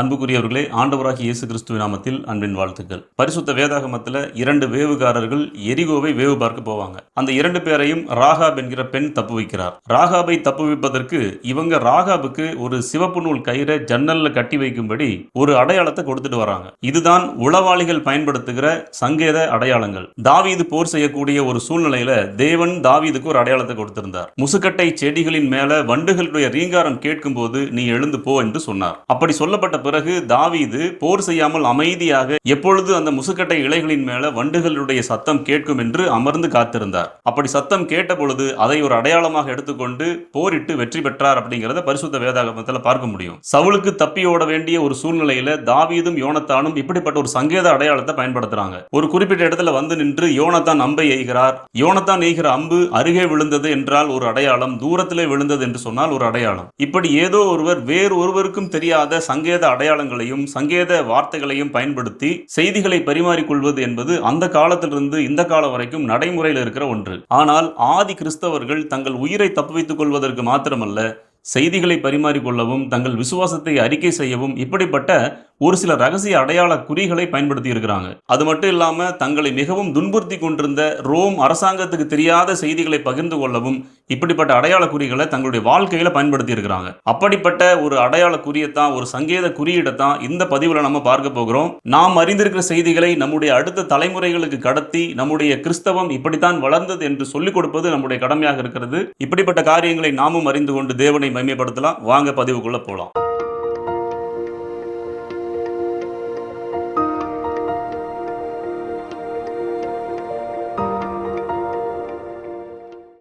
அன்புக்குரியவர்களே ஆண்டவராகி இயேசு கிறிஸ்துவ நாமத்தில் அன்பின் வாழ்த்துக்கள். பரிசுத்த வேதாகமத்தில் இரண்டு வேவுகாரர்கள் எரிகோவை வேவு பார்க்க போவாங்க. அந்த இரண்டு பேரையும் ராகாப் என்கிற பெண் தப்பு வைக்கிறார். ராகாபை தப்பு வைப்பதற்கு இவங்க ராகாபுக்கு ஒரு சிவப்பு நூல் கயிறை ஜன்னல்ல கட்டி வைக்கும்படி ஒரு அடையாளத்தை கொடுத்துட்டு வராங்க. இதுதான் உளவாளிகள் பயன்படுத்துகிற சங்கேத அடையாளங்கள். தாவீது போர் செய்யக்கூடிய ஒரு சூழ்நிலையில தேவன் தாவீதுக்கு ஒரு அடையாளத்தை கொடுத்திருந்தார். முசுக்கட்டை செடிகளின் மேல வண்டுகளுடைய ரீங்காரம் கேட்கும்போது நீ எழுந்து போ என்று சொன்னார். அப்படி சொல்லப்பட்ட பிறகு தாவீது போர் செய்யாமல் அமைதியாக எப்பொழுது அந்த முசுக்கட்டை இலைகளின் மேல வண்டுகளுடைய சத்தம் கேட்கும் என்று அமர்ந்து காத்திருந்தார். அப்படி சத்தம் கேட்ட பொழுது அதை ஒரு அடையாளமாக எடுத்துக்கொண்டு போரிட்டு வெற்றி பெற்றார் அப்படிங்கிறத பரிசுத்த வேதாகமத்தில் பார்க்க முடியும். சவுளுக்கு தப்பி ஓட வேண்டிய ஒரு சூழ்நிலையில தாவீதும் யோனத்தானும் இப்படிப்பட்ட ஒரு சங்கேத அடையாளத்தை பயன்படுத்துறாங்க. ஒரு குறிப்பிட்ட இடத்துல வந்து நின்று யோனத்தான் அம்பை எய்கிறார். யோனத்தான் எய்கிற அம்பு அருகே விழுந்தது என்றால் ஒரு அடையாளம் தூரத்திலே விழுந்தது என்று சொன்னால் ஒரு அடையாளம். இப்படி ஏதோ ஒருவர் வேறு ஒருவருக்கும் தெரியாத சங்கேத அடையாளங்களையும் சங்கேத வார்த்தைகளையும் பயன்படுத்தி செய்திகளை பரிமாறிக்கொள்வது என்பது அந்த காலத்திலிருந்து இந்த காலம் வரைக்கும் நடைமுறையில் இருக்கிற ஒன்று. ஆனால் ஆதி கிறிஸ்தவர்கள் தங்கள் உயிரை தப்பு வைத்துக் கொள்வதற்கு மாத்திரமல்ல செய்திகளை பரிமாறிக்கொள்ளவும் தங்கள் விசுவாசத்தை அறிக்கை செய்யவும் இப்படிப்பட்ட ஒரு சில ரகசிய அடையாள குறிகளை பயன்படுத்தி இருக்கிறாங்க. அது மட்டும் இல்லாம தங்களை மிகவும் துன்புறுத்தி கொண்டிருந்த ரோம் அரசாங்கத்துக்கு தெரியாத செய்திகளை பகிர்ந்து கொள்ளவும் இப்படிப்பட்ட அடையாள குறிகளை தங்களுடைய வாழ்க்கையில பயன்படுத்தி இருக்கிறாங்க அப்படிப்பட்ட ஒரு அடையாள குறியைத்தான் ஒரு சங்கேத குறியீடத்தான் இந்த பதிவுல நம்ம பார்க்க போகிறோம். நாம் அறிந்திருக்கிற செய்திகளை நம்முடைய அடுத்த தலைமுறைகளுக்கு கடத்தி நம்முடைய கிறிஸ்தவம் இப்படித்தான் வளர்ந்தது என்று சொல்லிக் கொடுப்பது நம்முடைய கடமையாக இருக்கிறது. இப்படிப்பட்ட காரியங்களை நாமும் அறிந்து கொண்டு தேவனை மைமைப்படுத்தலாம் வாங்க பதிவுக்குள்ள போலாம்.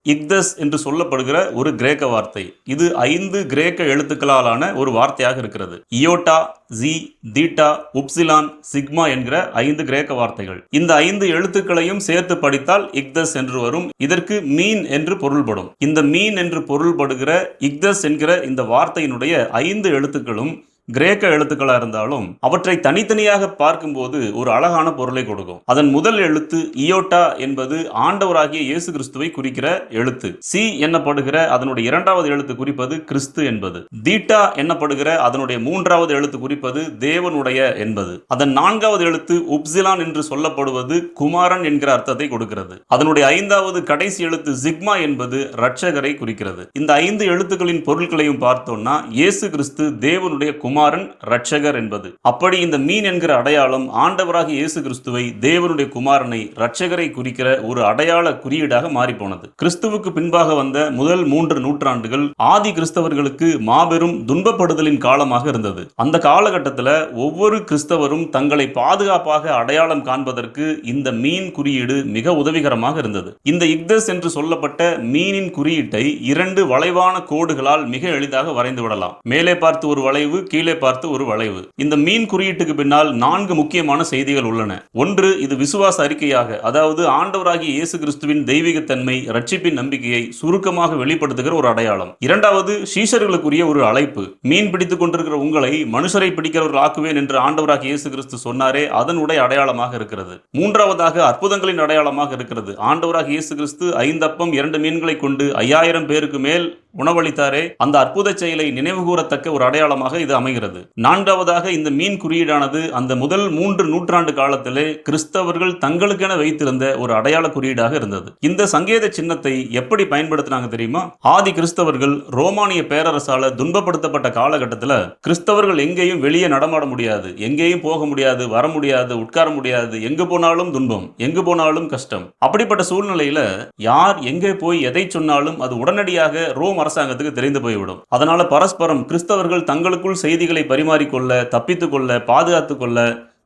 இக்தஸ் என்று சொல்லப்படுகிற ஒரு கிரேக்க வார்த்தை. இது ஐந்து கிரேக்க எழுத்துக்களாலான ஒரு வார்த்தையாக இருக்கிறது. Iota chi theta upsilon sigma என்கிற ஐந்து கிரேக்க வார்த்தைகள். இந்த ஐந்து எழுத்துக்களையும் சேர்த்து படித்தால் இக்தஸ் என்று வரும். இதற்கு மீன் என்று பொருள்படும். இந்த மீன் என்று பொருள்படுகிற இக்தஸ் என்கிற இந்த வார்த்தையினுடைய ஐந்து எழுத்துக்களும் கிரேக்க எழுத்துக்களா இருந்தாலும் அவற்றை தனித்தனியாக பார்க்கும்போது ஒரு அழகான பொருளை கொடுக்கும். அதன் முதல் எழுத்து இயோட்டா என்பது ஆண்டவராகிய இயேசு கிறிஸ்துவை குறிக்கிற எழுத்து. சி என்னப்படுகிற அதனுடைய இரண்டாவது எழுத்து குறிப்பது கிறிஸ்து என்பது. தீட்டா என்னப்படுகிற அதனுடைய மூன்றாவது எழுத்து குறிப்பது தேவனுடைய என்பது. அதன் நான்காவது எழுத்து உப்சிலான் என்று சொல்லப்படுவது குமாரன் என்கிற அர்த்தத்தை கொடுக்கிறது. அதனுடைய ஐந்தாவது கடைசி எழுத்து சிக்மா என்பது ரட்சகரை குறிக்கிறது. இந்த ஐந்து எழுத்துக்களின் பொருட்களையும் பார்த்தோம்னா இயேசு கிறிஸ்து தேவனுடைய குமாரன் ரட்சகர் என்பது. அப்படி இந்த மீன் என்கிற அடையாளம் ஆண்டவராக இயேசு கிறிஸ்துவை தேவனுடைய குமாரனை ரட்சகரை குறிக்கிற ஒரு அடையாள குறியீடாக மாறிப்போனது. கிறிஸ்துவுக்கு பின்பாக வந்த முதல் மூன்று நூற்றாண்டுகள் ஆதி கிறிஸ்தவர்களுக்கு மாபெரும் துன்பப்படுதலின் காலமாக இருந்தது. அந்த காலகட்டத்தில் ஒவ்வொரு கிறிஸ்தவரும் தங்களை பாதுகாப்பாக அடையாளம் காண்பதற்கு இந்த மீன் குறியீடு மிக உதவிகரமாக இருந்தது. இந்த இக்தஸ் என்று சொல்லப்பட்ட மீனின் குறியீட்டை இரண்டு வளைவான கோடுகளால் மிக எளிதாக வரைந்து விடலாம். மேலே பார்த்து ஒரு வளைவு கீழே பார்த்து ஒரு வளைவு. இந்த மீன் குறியீட்டுக்கு பின்னால் நான்கு முக்கியமான செய்திகள் உள்ளன. ஒன்று இது விசுவாச அறிக்கையாக அதாவது ஆண்டவராகிய இயேசு கிறிஸ்துவின் தெய்வீகத்தன்மை ரட்சிப்பின் நம்பிக்கையை சுருக்கமாக வெளிப்படுத்துகிற ஒரு அடையாளம். இரண்டாவது சீஷர்களுக்குரிய ஒரு அழைப்பு. மீன் பிடித்துக் கொண்டிருக்கிற உங்களை மனுஷரை பிடிக்கிறவர்கள் ஆக்குவேன் என்று ஆண்டவராகிய இயேசு கிறிஸ்து சொன்னாரே அதனுடைய அடையாளமாக இருக்கிறது. மூன்றாவதாக அற்புதங்களின் அடையாளமாக இருக்கிறது. ஆண்டவராக இயேசு கிறிஸ்து ஐந்தப்பம் இரண்டு மீன்களை கொண்டு ஐயாயிரம் பேருக்கு மேல் உணவளித்தாரே அந்த அற்புத செயலை நினைவுகூரத்தக்க ஒரு அடையாளமாக இது அமைகிறது. நான்காவதாக இந்த மீன் குறியீடானது அந்த முதல் மூன்று நூற்றாண்டு காலத்திலே கிறிஸ்தவர்கள் தங்களுக்கென வைத்திருந்த ஒரு அடையாள குறியீடாக இருந்தது. இந்த சங்கேத சின்னத்தை எப்படி பயன்படுத்தினாங்க தெரியுமா? ஆதி கிறிஸ்தவர்கள் ரோமானிய பேரரசால துன்பப்படுத்தப்பட்ட காலகட்டத்தில் கிறிஸ்தவர்கள் எங்கேயும் வெளியே நடமாட முடியாது. எங்கேயும் போக முடியாது வர முடியாது உட்கார முடியாது. எங்கு போனாலும் துன்பம் எங்கு போனாலும் கஷ்டம். அப்படிப்பட்ட சூழ்நிலையில யார் எங்கே போய் எதை சொன்னாலும் அது உடனடியாக ரோம் அரசாங்கத்துக்கு தெரிந்து போய்விடும். அதனால பரஸ்பரம் கிறிஸ்தவர்கள் தங்களுக்குள் செய்திகளை பரிமாறிக்கொள்ள தப்பித்துக்கொள்ள பாதுகாத்துக்கொள்ள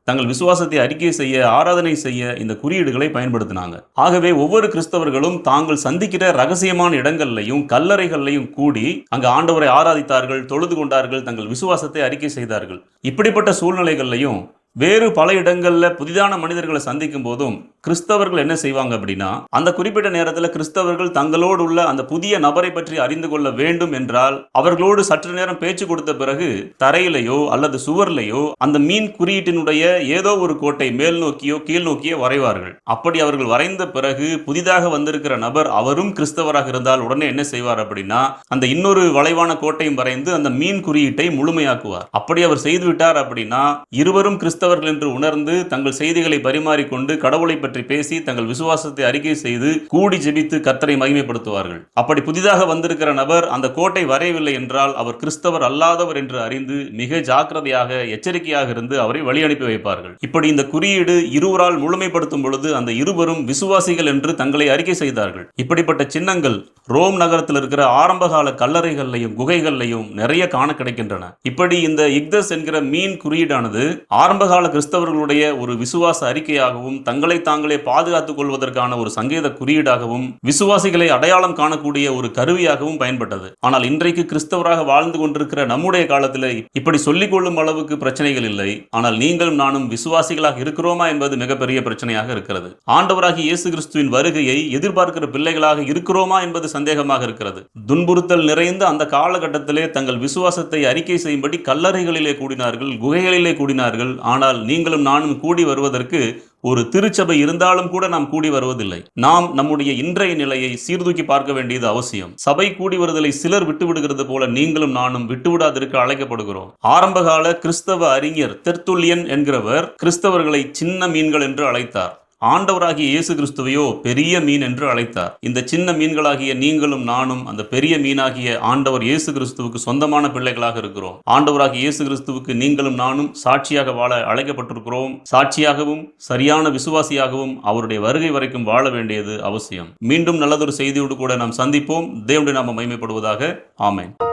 தங்கள் விசுவாசத்தை அறிக்கை செய்ய ஆராதனை செய்ய இந்த குறியீடுகளை பயன்படுத்தினாங்க. ஆகவே ஒவ்வொரு கிறிஸ்தவர்களும் தாங்கள் சந்திக்கிற ரகசியமான இடங்கள்லையும் கல்லறைகள்லையும் கூடி அங்கு ஆண்டவரை ஆராதித்தார்கள் தொழுது கொண்டார்கள் தங்கள் விசுவாசத்தை அறிக்கை செய்தார்கள். இப்படிப்பட்ட சூழ்நிலைகள்லையும் வேறு பல இடங்களில் புதிதான மனிதர்களை சந்திக்கும் போதும் கிறிஸ்தவர்கள் என்ன செய்வாங்க அப்படின்னா அந்த குறிப்பிட்ட நேரத்தில் கிறிஸ்தவர்கள் தங்களோடு உள்ள அந்த புதிய நபரை பற்றி அறிந்து கொள்ள வேண்டும் என்றால் அவர்களோடு சற்று நேரம் பேச்சு கொடுத்த பிறகு தரையிலையோ அல்லது சுவர்லையோ அந்த மீன் குறியீட்டினுடைய ஏதோ ஒரு கோட்டை மேல் நோக்கியோ கீழ் நோக்கியோ வரைவார்கள். அப்படி அவர்கள் வரைந்த பிறகு புதிதாக வந்திருக்கிற நபர் அவரும் கிறிஸ்தவராக இருந்தால் உடனே என்ன செய்வார் அப்படின்னா அந்த இன்னொரு வளைவான கோட்டையும் வரைந்து அந்த மீன் குறியீட்டை முழுமையாக்குவார். அப்படி அவர் செய்துவிட்டார் அப்படின்னா இருவரும் கிறிஸ்தவ கிறிஸ்தவர்கள் என்று உணர்ந்து தங்கள் செய்திகளை பரிமாறிக்கொண்டு கடவுளை பற்றி பேசி தங்கள் விசுவாசத்தை அறிக்கை செய்து கூடி ஜெபித்து கத்தரை மகிமைப்படுத்துவார்கள். அப்படி புதிதாக வந்திருக்கிற நபர் அந்த கோட்டை வரையவில்லை என்றால் அவர் கிறிஸ்தவர் அல்லாதவர் என்று அறிந்து மிக ஜாக்கிரதையாக எச்சரிக்கையாக இருந்து அவரை வழி அனுப்பி வைப்பார்கள். இப்படி இந்த குறியீடு இருவரால் முழுமைப்படுத்தும் பொழுது அந்த இருவரும் விசுவாசிகள் என்று தங்களை அறிக்கை செய்தார்கள். இப்படிப்பட்ட சின்னங்கள் ரோம் நகரத்தில் இருக்கிற ஆரம்பகால கல்லறைகள்லையும் குகைகள்லையும் நிறைய காண கிடைக்கின்றன. இப்படி இந்த இக்தஸ் என்கிற மீன் குறியீடானது ஆரம்பகால கிறிஸ்தவர்களுடைய ஒரு விசுவாச அறிக்கையாகவும் தங்களை தாங்களே பாதுகாத்துக் கொள்வதற்கான ஒரு சங்கேத குறியீடாகவும் விசுவாசிகளை அடையாளம் காணக்கூடிய ஒரு கருவியாகவும் பயன்பட்டது. ஆனால் இன்றைக்கு கிறிஸ்தவராக வாழ்ந்து கொண்டிருக்கிற நம்முடைய காலத்தில் இப்படி சொல்லிக் கொள்ளும் அளவுக்கு பிரச்சனைகள் இல்லை. ஆனால் நீங்களும் நானும் விசுவாசிகளாக இருக்கிறோமா என்பது மிகப்பெரிய பிரச்சனையாக இருக்கிறது. ஆண்டவராகி இயேசு கிறிஸ்துவின் வருகையை எதிர்பார்க்கிற பிள்ளைகளாக இருக்கிறோமா என்பது சந்தேகமாக இருக்கிறது. துன்புறுத்தல் நிறைந்த அந்த காலகட்டத்திலே தங்கள் விசுவாசத்தை அறிக்கை செய்யும்படி கல்லறைகளிலே கூடினார்கள் குகைகளிலே கூடினார்கள். ஆனால் நீங்களும் நானும் கூடி வருவதற்கு ஒரு திருச்சபை இருந்தாலும் கூட நாம் கூடி வருவதில்லை. நாம் நம்முடைய இன்றைய நிலையை சீர்தூக்கி பார்க்க வேண்டியது அவசியம். சபை கூடி வருதலை சிலர் விட்டுவிடுகிறது போல நீங்களும் நானும் விட்டுவிடாதிருக்க அழைக்கப்படுகிறோம். ஆரம்பகால கிறிஸ்தவ அறிஞர் தெர்த்துல்யன் என்கிறவர் கிறிஸ்தவர்களை சின்ன மீன்கள் என்று அழைத்தார். ஆண்டவராகிய இயேசு கிறிஸ்துவையோ பெரிய மீன் என்று அழைத்தார். இந்த சின்ன மீன்களாகிய நீங்களும் நானும் அந்த பெரிய மீனாகிய ஆண்டவர் இயேசு கிறிஸ்துவுக்கு சொந்தமான பிள்ளைகளாக இருக்கிறோம். ஆண்டவராகிய இயேசு கிறிஸ்துவுக்கு நீங்களும் நானும் சாட்சியாக வாழ அழைக்கப்பட்டிருக்கிறோம். சாட்சியாகவும் சரியான விசுவாசியாகவும் அவருடைய வருகை வரைக்கும் வாழ வேண்டியது அவசியம். மீண்டும் நல்லதொரு செய்தியோடு கூட நாம் சந்திப்போம். தேவனுடைய நாம மகிமைப்படுவதாக. ஆமேன்.